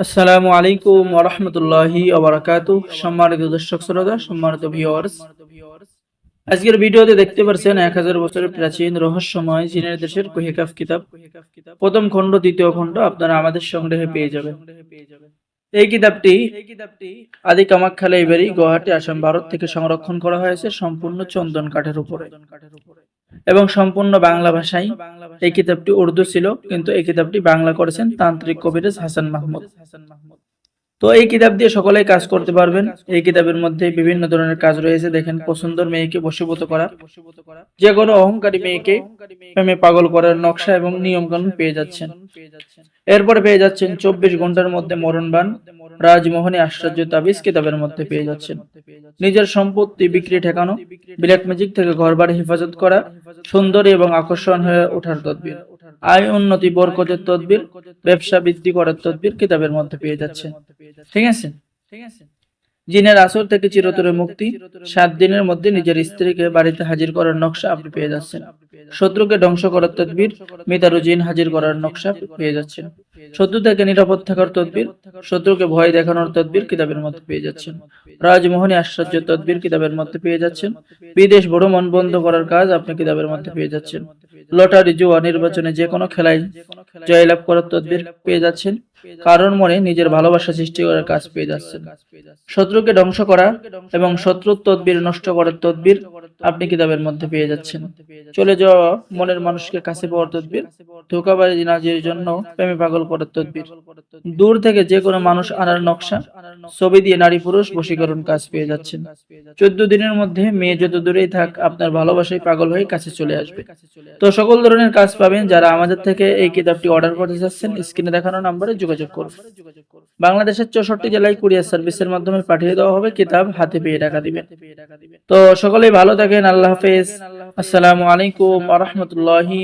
আসসালামু আলাইকুম ওরহমতুল্লাহি ওবরাকাতু সম্মানিত দর্শক শ্রোতা, সম্মানিত ভিউয়ার্স আজকের ভিডিওতে দেখতে পাচ্ছেন এক হাজার বছরের প্রাচীন রহস্যময় চীনের দেশের কুহিকাফ কিতাব। প্রথম খণ্ড, দ্বিতীয় খণ্ড আপনারা আমাদের সংগ্রহে পেয়ে যাবেন। এই কিতাবটি আদি কামাখ্যা লাইব্রেরি, গুয়াহাটি, আসাম, ভারত থেকে সংরক্ষণ করা হয়েছে সম্পূর্ণ চন্দন কাঠের উপরে। এবং সম্পূর্ণ বাংলা ভাষায় এই কিতাবটি উর্দু ছিল কিন্তু এই কিতাবটি বাংলা করেছেন তান্ত্রিক কবিরাজ হাসান মাহমুদ। তো এই কিতাব দিয়ে সকলেই কাজ করতে পারবেন। এই কিতাবের মধ্যে বিভিন্ন ধরনের কাজ রয়েছে। দেখেন পছন্দের মেয়েকে বশীভূত করা। যে কোনো অহংকারী মেয়েকে প্রেমে পাগল করার নকশা এবং নিয়ম কানুন পেয়ে যাচ্ছেন। এরপরে পেয়ে যাচ্ছেন চব্বিশ ঘণ্টার মধ্যে মরণবান রাজমোহনী আশ্চর্য তাবিজ কিতাবের মধ্যে পেয়ে যাচ্ছেন। নিজের সম্পত্তি বিক্রি ঠেকানো ব্ল্যাক ম্যাজিক থেকে ঘর বাড়ি হেফাজত করা, সুন্দরী এবং আকর্ষণ হয়ে ওঠার তদবির, আয় উন্নতি বরকতের তদবির, ব্যবসা বৃদ্ধি করার তদবির কিতাবের মধ্যে পেয়ে যাচ্ছে ঠিক আছে ঠিক আছে? জিনের আসর থেকে চিরতরে মুক্তি, সাত দিনের মধ্যে নিজের স্ত্রীকে বাড়িতে হাজির করার নকশা আপনি পেয়ে যাচ্ছেন। শত্রুকে ধ্বংস করার তদবির মিতারু জিন হাজির করার নকশা পেয়ে যাচ্ছেন। শত্রু থেকে নিরাপদ থাকার তদবির শত্রুকে ভয় দেখানোর তদবির কিতাবের মধ্যে পেয়ে যাচ্ছেন। রাজমোহনী আশ্চর্য তদবির কিতাবের মধ্যে পেয়ে যাচ্ছেন। বিদেশ ভ্রমণ বন্ধ করার কাজ আপনি কিতাবের মধ্যে পেয়ে যাচ্ছেন। লটারি জুয়া নির্বাচনে যে কোনো খেলায় জয়লাভ করার তদবির পেয়ে যাচ্ছেন। কারণ মনে নিজের ভালোবাসা সৃষ্টি করার কাজ পেয়ে যাচ্ছেন। শত্রুকে ধ্বংস করা এবং শত্রুর তদবির নষ্ট করার তদবির আপনি কিতাবের মধ্যে পেয়ে যাচ্ছেন। চলে যাওয়া মনের মানুষকে কাছে পাওয়ার তদবির। ধোকাবাজি নাজির জন্য প্রেমে পাগল করার তদবির। দূর থেকে যে কোনো মানুষ আনার নকশা ছবি দিয়ে নারী পুরুষ বশীকরণ কাজ পেয়ে যাচ্ছেন। চোদ্দ দিনের মধ্যে মেয়ে যত দূরেই থাক আপনার ভালোবাসায় পাগল হয়ে কাছে চলে আসবে। তো সকল ধরনের কাজ পাবেন যারা আমাদের থেকে এই কিতাবটি অর্ডার করতে চাচ্ছেন স্ক্রিনে দেখানো নম্বরে যোগাযোগ করুন। বাংলাদেশের চৌষট্টি জেলায় কুরিয়ার সার্ভিসের মাধ্যমে পাঠিয়ে দেওয়া হবে কিতাব হাতে পেয়ে টাকা দিবেন। তো সকলেই ভালো থাকেন আল্লাহ হাফেজ। আসসালামু আলাইকুম আ রহমতুল্লাহি